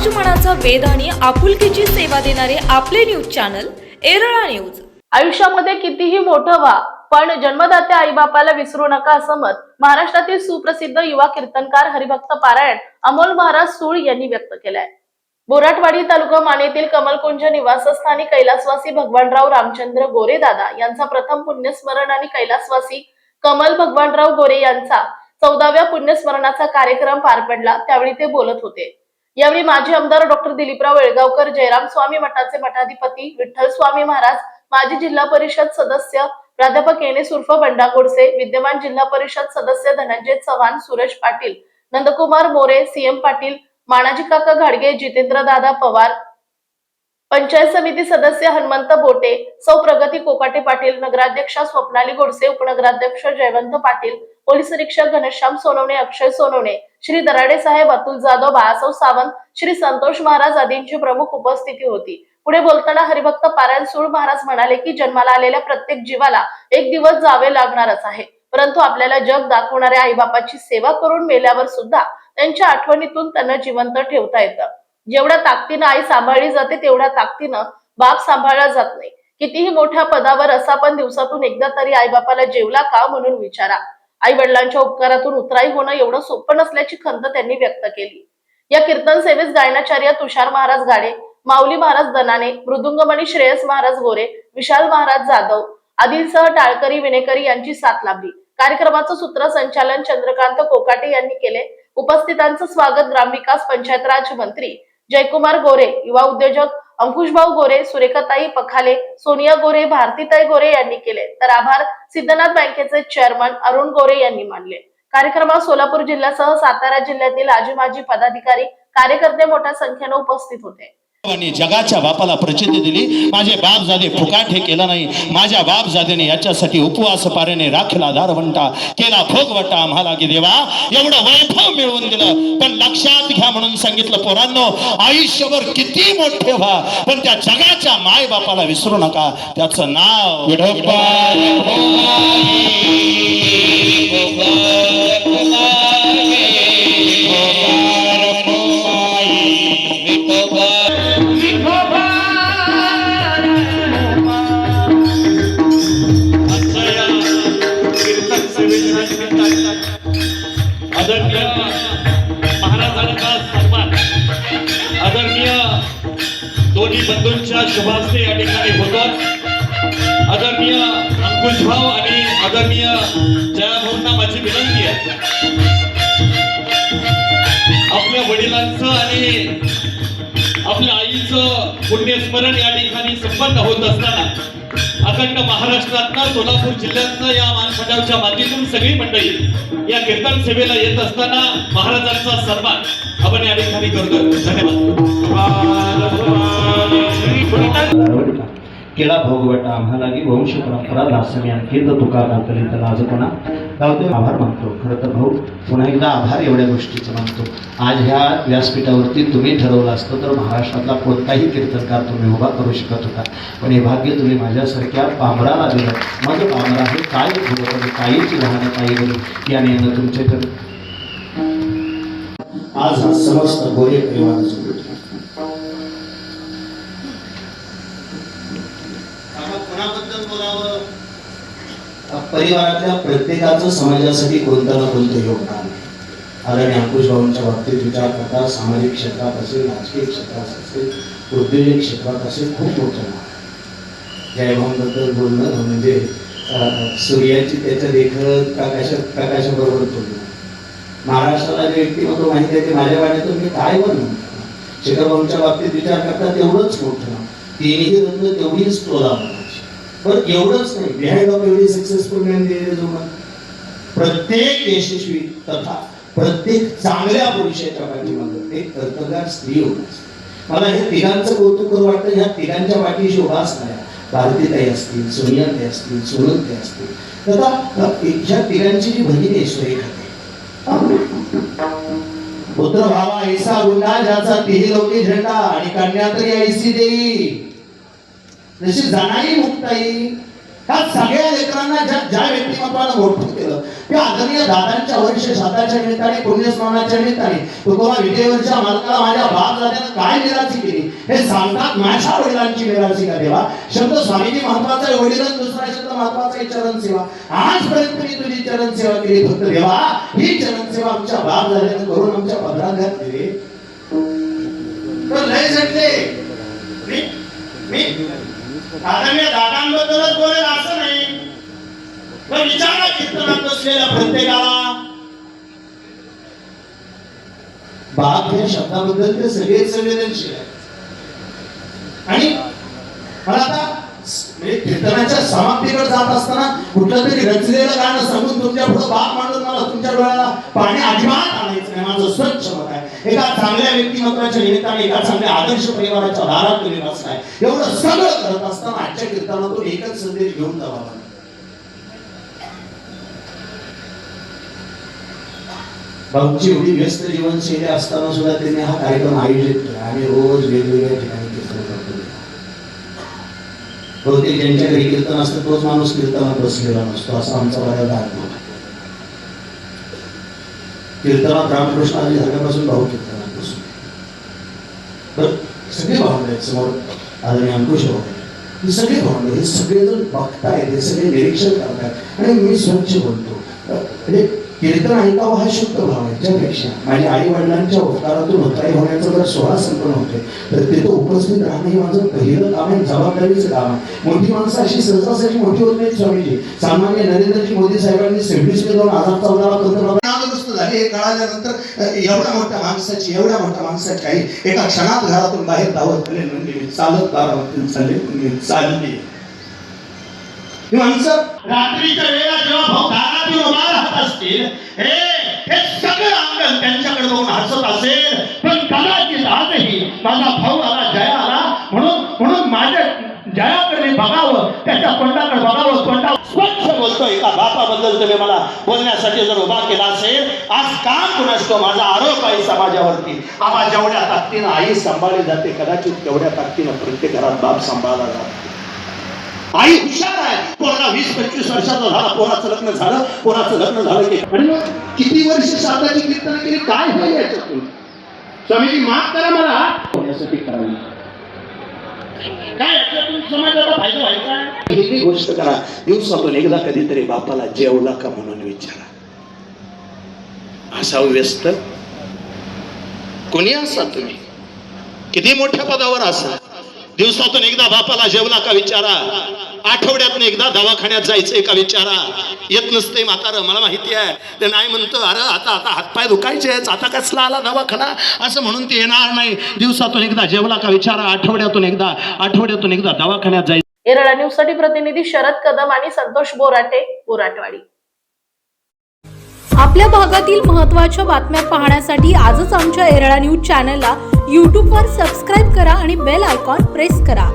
समाजमनाचा वेद आणि आपुलकीची सेवा देणारे आपले न्यूज चॅनल एरळा न्यूज. आयुष्यामध्ये कितीही मोठं व्हा पण जन्मदात्या आईबापाला विसरू नका असं मत महाराष्ट्रातील सुप्रसिद्ध युवा कीर्तनकार हरिभक्त पारायण अमोल महाराज सूळ यांनी व्यक्त केलंय. बोराटवाडी तालुका मानेतील कमलकुंज निवासस्थानी कैलासवासी भगवानराव रामचंद्र गोरे दादा यांचा प्रथम पुण्यस्मरण आणि कैलासवासी कमल भगवानराव गोरे यांचा चौदाव्या पुण्यस्मरणाचा कार्यक्रम पार पडला त्यावेळी ते बोलत होते. यावेळी माजी आमदार डॉक्टर दिलीपराव वेळगावकर जयराम स्वामी मठाचे मठाधिपती विठ्ठल स्वामी महाराज माजी जिल्हा परिषद सदस्य प्राध्यापक एनेस उर्फ बंडा गोडसे विद्यमान जिल्हा परिषद सदस्य धनंजय चव्हाण सुरेश पाटील नंदकुमार मोरे सीएम पाटील मानाजी काका घाडगे जितेंद्र दादा पवार पंचायत समिती सदस्य हनुमंत बोटे सौ प्रगती कोकाटे पाटील नगराध्यक्षा स्वप्नाली गोडसे उपनगराध्यक्ष जयवंत पाटील पोलीस निरीक्षक घनश्याम सोनवणे अक्षय सोनवणे श्री दराडे साहेब अतुल जाधव बाळासाहेब सावंत श्री संतोष महाराज आदींची प्रमुख उपस्थिती होती. पुढे बोलताना हरिभक्त पारायण सूळ महाराज म्हणाले की जन्माला आलेल्या प्रत्येक जीवाला एक दिवस जावे लागणारच आहे. परंतु आपल्याला जग दाखवणाऱ्या आईबापाची सेवा करून मेल्यावर सुद्धा त्यांच्या आठवणीतून त्यांना जिवंत ठेवता येतं. जेवढ्या ताकदीनं आई सांभाळली जाते तेवढ्या ताकदीनं बाप सांभाळला जात नाही. कितीही मोठ्या पदावर असा पण दिवसातून एकदा तरी आईबापाला जेवला का म्हणून विचारा. आई वडिलांच्या उपकारातून उतराई होणं एवढं सोपं नसल्याची खंत त्यांनी व्यक्त केली. या कीर्तन सेवेस गायनाचार्य तुषार महाराज गाडे माऊली महाराज दनाने मृदुंगमणी श्रेयस महाराज गोरे विशाल महाराज जाधव आदींसह टाळकरी विनेकरी यांची साथ लाभली. कार्यक्रमाचं सूत्रसंचालन चंद्रकांत कोकाटे यांनी केले. उपस्थितांचं स्वागत ग्रामविकास पंचायत राज मंत्री जयकुमार गोरे युवा उद्योजक अंकुशभाऊ गोरे सुरेखाताई पखाले सोनिया गोरे भारतीताई गोरे यांनी केले. तर आभार. सिद्धनाथ बँकेचे चेअरमन अरुण गोरे यांनी मानले. कार्यक्रमात सोलापूर जिल्ह्यासह सातारा जिल्ह्यातील आजी माजी पदाधिकारी कार्यकर्ते मोठ्या संख्येने उपस्थित होते. जगाच्या बापाला प्रचिती दिली. माझे बाप जादे फुकाट हे केलं नाही. माझ्या बाप जादेने याच्यासाठी उपवास पारेने राखला दारवंटा केला भोगवटा आम्हाला की देवा एवढं वैभव मिळवून दिलं. पण लक्षात घ्या म्हणून सांगितलं पोरांनो आयुष्यभर किती मोठे व्हा पण त्या जगाच्या माय बापाला विसरू नका. त्याचं नाव विठोबा. बंधूंच्या या ठिकाणी होतात. आदरणीय अंकुश भाऊ आणि आदरणीय जयाभाऊंना माझी विनंती आहे. आपल्या वडिलांचं आणि आपल्या आईचं पुण्यस्मरण या ठिकाणी संपन्न होत असताना अखंड महाराष्ट्रातनं सोलापूर जिल्ह्यातनं या मानखंडावच्या मातीतून सगळी मंडळी या कीर्तन सेवेला येत असताना महाराजांचा सन्मान आपण या ठिकाणी करतो धन्यवाद. केला भोगवटा आम्हाला वंश परंपरा लासणी आणखी तर तुका तर लाजपणा गावदेव आभार मानतो. खरं तर भाऊ पुन्हा एकदा आभार एवढ्या गोष्टीचं मानतो. आज ह्या व्यासपीठावरती तुम्ही ठरवलं असतं तर महाराष्ट्रातला कोणताही कीर्तनकार तुम्ही उभा करू शकत होता. पण हे भाग्य तुम्ही माझ्यासारख्या पामराला दिलं. मग पामरा हे काय ठेवतं काहीची लहान काही बरं याने तुमच्याकडे आज हा समस्त गोरे परिवाराचा परिवारातल्या प्रत्येकाचं समाजासाठी कोणतं ना कोणतं योगदान. कारण अंकुश भाऊंच्या बाबतीत विचार करता सामाजिक क्षेत्रात असेल राजकीय क्षेत्रात असेल उद्योजक क्षेत्रात असेल खूप मोठं नाव जयभाऊंबद्दल बोलणं म्हणजे सूर्याची त्याच्या देखत प्रकाश प्रकाशाबरोबर बोलणं. महाराष्ट्राला जे व्यक्तिमत्व माहिती आहे ते माझ्या वाट्यातून मी काय म्हणून शेखरभाऊंच्या बाबतीत विचार करता तेवढंच मोठं नाव. तिन्ही रत्न तेवढीच तोला म्हणायची पण एवढंच नाही. बिहाइंड ऑफ एवढी सक्सेसफुल मॅन प्रत्येक यशस्वी तथा प्रत्येक चांगल्या पुरुषाच्या पाठीमागं एक कर्तव्यात स्त्री होत. मला हे तिघांचं कौतुक करू वाटतं. ह्या तिघांच्या पाठीशी उभा असणाऱ्या भारतीताई असतील सोनियाताई असतील सोनलताई असतील. तथा ह्या तिघांची जी भगिनी आहे सुरेखाताई पुत्र भावा ऐसा गुंडा ज्याचा तिही लोकी झेंडा आणि कन्या तरी ऐसी देई जशी जाणाई मुक्ताई. ह्या सगळ्या लेकरांना ज्या ज्या व्यक्तिमत्वानं मोठं केलं त्या आदरणीय दादांच्या वर्ष श्राद्धाच्या निमित्ताने पुण्यस्मरणाच्या निमित्ताने तुकोबा विजयवरच्या मालकाला माझ्या बाप दादानं काय निराशी केली हे सांगतात माझ्या वडिलांची निराशी का देवा? शब्द स्वामीजी महत्त्वाचा आहे वडिलां दुसरा शब्द महत्त्वाचा आहे चरण सेवा आजपर्यंत मी तुझी चरण सेवा केली फक्त देवा ही चरण सेवा आमच्या बाप दादानं करून आमच्या पदरात घातली तर लय झटले मी मी आता मी दादांबद्दलच बोलेल असं नाही. पण विचारा कीर्तनात बसलेल्या प्रत्येकाला बाप या शब्दाबद्दल ते सगळे संवेदनशील आहे आणि मला आता म्हणजे कीर्तनाच्या समाप्तीकडे जात असताना कुठलं तरी रचलेलं गाणं सांगून तुमच्यापुढे बाप मांडून मला तुमच्या डोळ्याला पाणी अजिबात आणायचं स्वच्छ मत आहे एका चांगल्या व्यक्तिमत्वाच्या निमित्ताने एका चांगल्या आदर्श परिवाराच्या दारात तुम्ही बसलाय एवढं सगळं करत असताना आजच्या कीर्तनातून एकच संदेश घेऊन जावा मला. भाऊची एवढी व्यस्त जीवनशैली असताना सुद्धा त्यांनी हा कार्यक्रम आयोजित केला आणि रोज वेगवेगळ्या ठिकाणी कीर्तन करतो बहुतेक ज्यांच्या घरी कीर्तन असतं तोच माणूस कीर्तनात बसलेला नसतो असा आमचा बऱ्याच अनुभव आहे. कीर्तनात रामकृष्ण आधी झाल्यापासून भाऊ कीर्तनात बसून. बरं सगळे भावंड आहेत समोर. आदरणीय अंकुश भाऊ. आहेत. हे सगळे भावंड हे सगळेजण बघतायत हे सगळे निरीक्षण करतायत. आणि मी स्वच्छ बोलतो. म्हणजे कीर्तन ऐकावं हा शुद्ध भाव आहे याच्यापेक्षा माझ्या आई वडिलांच्या उपकारातून होताही होण्याचा जर सोहळा संपन्न होते तर तिथं उपस्थित राहणं हे माझं पहिलं काम आहे जबाबदारीचं काम आहे. मोठी माणसं अशी सहजासहजी मोठी होत नाही स्वामीजी. सामान्य नरेंद्रजी मोदी साहेबांनी सव्वीस मे दोन हजार पंतप्रधान झाली हे कळाल्यानंतर एवढ्या मोठ्या माणसाची एवढ्या मोठ्या माणसाची आई एका क्षणात घरातून बाहेर धावत आले म्हणजे चालत दारावरती चालले मी चालली. ही माणसं रात्रीच्या वेळेला जेव्हा भाऊ दारात येऊन उभा राहत असतील हे हे सगळं अंगण त्यांच्याकडे बघून हसत असेल. पण कदाचित आजही माझा भाऊ आला जया आला म्हणून म्हणून माझ्या जयाकडे बघावं त्याच्या तोंडाकडे बघावं तोंडा स्वच्छ एका बापाबद्दल तुम्ही मला बोलण्यासाठी जर उभा केला असेल आज काम कुणासतो माझा आरोप आहे समाजावरती? आम्हा जेवढ्या ताकदीनं आई सांभाळली जाते कदाचित तेवढ्या ताकदीनं प्रत्येक घरात बाप सांभाळला जातो. आई हुशार आहे. पोरा वीस पंचवीस वर्षाचा झाला पोराचं लग्न झालं पोराचं लग्न झालं की आणि मग किती वर्ष साताची कीर्तन केली? काय होईल याच्यातून? स्वामीजी माफ करा मला. होण्यासाठी करावी काय याच्यातून समाजाला वेगळी गोष्ट करा दिवसातून एकदा कधीतरी बापाला जेवला का म्हणून विचारा असा व्यस्त कोणी असा तुम्ही किती मोठ्या पदावर असा दिवसातून एकदा बापाला जेवला का विचारा आठवड्यातून एकदा दवाखान्यात जायचंय का विचारा येत नसते म्हातारं मला माहिती आहे ते नाही म्हणतो अरे आता आता हातपाय दुखायचे आता कसला आला दवाखाना असं म्हणून ते येणार नाही दिवसातून एकदा जेवला का विचारा आठवड्यातून एकदा आठवड्यातून एकदा दवाखान्यात जायचं येरळा न्यूजसाठी प्रतिनिधी शरद कदम आणि संतोष बोराटे बोराटवाडी. आपल्या भागातील महत्त्वाच्या बातम्या पाहण्यासाठी आजच आमच्या एरळा न्यूज चॅनलला यूट्यूबवर सबस्क्राईब करा आणि बेल आयकॉन प्रेस करा.